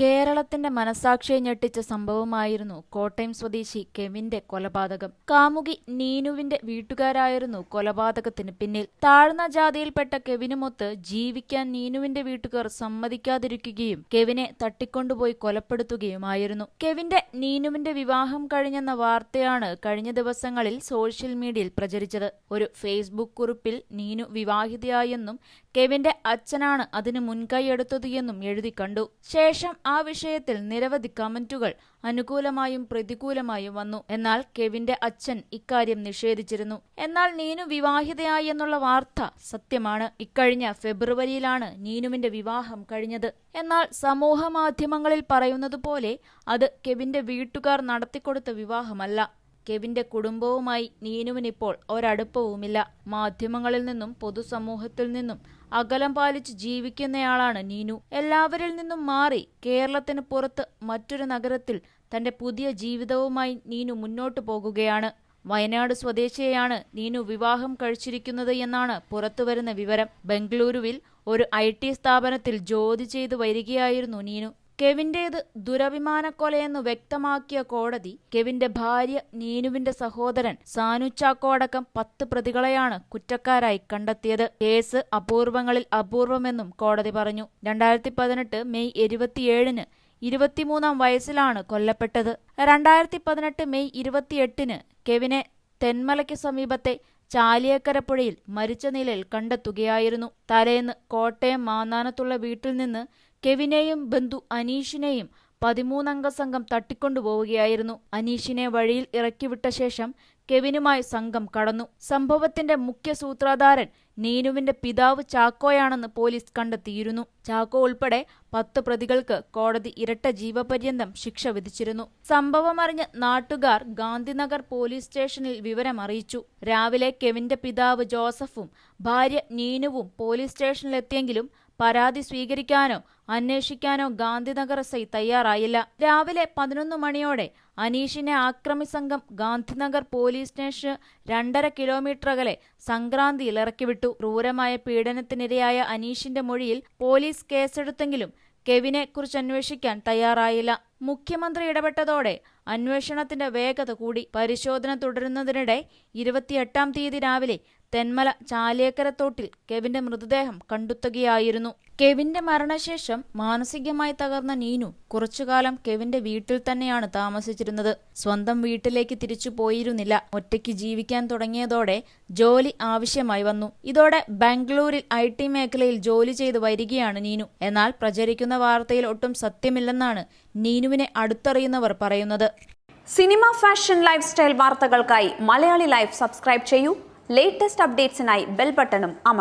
കേരളത്തിന്റെ മനസാക്ഷിയെ ഞെട്ടിച്ച സംഭവമായിരുന്നു കോട്ടയം സ്വദേശി കെവിന്റെ കൊലപാതകം. കാമുകി നീനുവിന്റെ വീട്ടുകാരായിരുന്നു കൊലപാതകത്തിന് പിന്നിൽ. താഴ്ന്ന ജാതിയിൽപ്പെട്ട കെവിനുമൊത്ത് ജീവിക്കാൻ നീനുവിന്റെ വീട്ടുകാർ സമ്മതിക്കാതിരിക്കുകയും കെവിനെ തട്ടിക്കൊണ്ടുപോയി കൊലപ്പെടുത്തുകയുമായിരുന്നു. കെവിന്റെ നീനുവിന്റെ വിവാഹം കഴിഞ്ഞെന്ന വാർത്തയാണ് കഴിഞ്ഞ ദിവസങ്ങളിൽ സോഷ്യൽ മീഡിയയിൽ പ്രചരിച്ചത്. ഒരു ഫേസ്ബുക്ക് കുറിപ്പിൽ നീനു വിവാഹിതയായെന്നും കെവിന്റെ അച്ഛനാണ് അതിന് മുൻകൈയെടുത്തത് എന്നും എഴുതി കണ്ടു. ശേഷം ആ വിഷയത്തിൽ നിരവധി കമന്റുകൾ അനുകൂലമായും പ്രതികൂലമായും വന്നു. എന്നാൽ കെവിന്റെ അച്ഛൻ ഇക്കാര്യം നിഷേധിച്ചിരുന്നു. എന്നാൽ നീനു വിവാഹിതയായി എന്നുള്ള വാർത്ത സത്യമാണ്. ഇക്കഴിഞ്ഞ ഫെബ്രുവരിയിലാണ് നീനുവിന്റെ വിവാഹം കഴിഞ്ഞത്. എന്നാൽ സമൂഹ മാധ്യമങ്ങളിൽ പറയുന്നത് പോലെ അത് കെവിന്റെ വീട്ടുകാർ നടത്തിക്കൊടുത്ത വിവാഹമല്ല. കെവിന്റെ കുടുംബവുമായി നീനുവിന് നീനുവിനിപ്പോൾ ഒരടുപ്പവുമില്ല. മാധ്യമങ്ങളിൽ നിന്നും പൊതുസമൂഹത്തിൽ നിന്നും അകലം പാലിച്ച് ജീവിക്കുന്നയാളാണ് നീനു. എല്ലാവരിൽ നിന്നും മാറി കേരളത്തിന് പുറത്ത് മറ്റൊരു നഗരത്തിൽ തന്റെ പുതിയ ജീവിതവുമായി നീനു മുന്നോട്ടു പോകുകയാണ്. വയനാട് സ്വദേശിയെയാണ് നീനു വിവാഹം കഴിച്ചിരിക്കുന്നത് എന്നാണ് പുറത്തുവരുന്ന വിവരം. ബംഗളൂരുവിൽ ഒരു ഐ ടി സ്ഥാപനത്തിൽ ജോലി ചെയ്തു വരികയായിരുന്നു നീനു. കെവിന്റേത് ദുരഭിമാനക്കൊലയെന്ന് വ്യക്തമാക്കിയ കോടതി കെവിന്റെ ഭാര്യ നീനുവിന്റെ സഹോദരൻ സാനു ചാക്കോടക്കം പത്ത് പ്രതികളെയാണ് കുറ്റക്കാരായി കണ്ടെത്തിയത്. കേസ് അപൂർവങ്ങളിൽ അപൂർവമെന്നും കോടതി പറഞ്ഞു. രണ്ടായിരത്തി പതിനെട്ട് മെയ് ഇരുപത്തിയേഴിന് ഇരുപത്തിമൂന്നാം വയസ്സിലാണ് കൊല്ലപ്പെട്ടത്. രണ്ടായിരത്തി പതിനെട്ട് മെയ് ഇരുപത്തിയെട്ടിന് കെവിനെ തെന്മലയ്ക്ക് സമീപത്തെ ചാലിയേക്കരപ്പുഴയിൽ മരിച്ച നിലയിൽ കണ്ടെത്തുകയായിരുന്നു. തലേന്ന് കോട്ടയം മാന്നാനത്തുള്ള വീട്ടിൽ നിന്ന് കെവിനെയും ബന്ധു അനീഷിനെയും പതിമൂന്നംഗ സംഘം തട്ടിക്കൊണ്ടുപോവുകയായിരുന്നു. അനീഷിനെ വഴിയിൽ ഇറക്കിവിട്ട ശേഷം കെവിനുമായി സംഘം കടന്നു. സംഭവത്തിന്റെ മുഖ്യ സൂത്രധാരൻ നീനുവിന്റെ പിതാവ് ചാക്കോയാണെന്ന് പോലീസ് കണ്ടെത്തിയിരുന്നു. ചാക്കോ ഉൾപ്പെടെ പത്ത് പ്രതികൾക്ക് കോടതി ഇരട്ട ജീവപര്യന്തം ശിക്ഷ വിധിച്ചിരുന്നു. സംഭവമറിഞ്ഞ് നാട്ടുകാർ ഗാന്ധിനഗർ പോലീസ് സ്റ്റേഷനിൽ വിവരം അറിയിച്ചു രാവിലെ കെവിന്റെ പിതാവ് ജോസഫും ഭാര്യ നീനുവും പോലീസ് സ്റ്റേഷനിലെത്തിയെങ്കിലും പരാതി സ്വീകരിക്കാനോ അന്വേഷിക്കാനോ ഗാന്ധിനഗർ എസ് ഐ തയ്യാറായില്ല. രാവിലെ പതിനൊന്ന് മണിയോടെ അനീഷിനെ ആക്രമി സംഘം ഗാന്ധിനഗർ പോലീസ് സ്റ്റേഷന് രണ്ടര കിലോമീറ്റർ അകലെ സംക്രാന്തിയിൽ ഇറക്കിവിട്ടു. ക്രൂരമായ പീഡനത്തിനിരയായ അനീഷിന്റെ മൊഴിയിൽ പോലീസ് കേസെടുത്തെങ്കിലും കെവിനെ കുറിച്ച് അന്വേഷിക്കാൻ തയ്യാറായില്ല. മുഖ്യമന്ത്രി ഇടപെട്ടതോടെ അന്വേഷണത്തിന്റെ വേഗത കൂടി. പരിശോധന തുടരുന്നതിനിടെ ഇരുപത്തിയെട്ടാം തീയതി രാവിലെ തെന്മല ചാലിയേക്കരത്തോട്ടിൽ കെവിന്റെ മൃതദേഹം കണ്ടെത്തുകയായിരുന്നു. കെവിന്റെ മരണശേഷം മാനസികമായി തകർന്ന നീനു കുറച്ചുകാലം കെവിന്റെ വീട്ടിൽ തന്നെയാണ് താമസിച്ചിരുന്നത്. സ്വന്തം വീട്ടിലേക്ക് തിരിച്ചു പോയിരുന്നില്ല. ഒറ്റയ്ക്ക് ജീവിക്കാൻ തുടങ്ങിയതോടെ ജോലി ആവശ്യമായി വന്നു. ഇതോടെ ബാംഗ്ലൂരിൽ ഐ ടി മേഖലയിൽ ജോലി ചെയ്ത് വരികയാണ് നീനു. എന്നാൽ പ്രചരിക്കുന്ന വാർത്തയിൽ ഒട്ടും സത്യമില്ലെന്നാണ് നീനുവിനെ അടുത്തറിയുന്നവർ പറയുന്നത്. സിനിമ ഫാഷൻ ലൈഫ് സ്റ്റൈൽ വാർത്തകൾക്കായി മലയാളി ലൈഫ് സബ്സ്ക്രൈബ് ചെയ്യൂ. ലേറ്റസ്റ്റ് അപ്ഡേറ്റ്സിനായി ബെൽ ബട്ടണും അമർ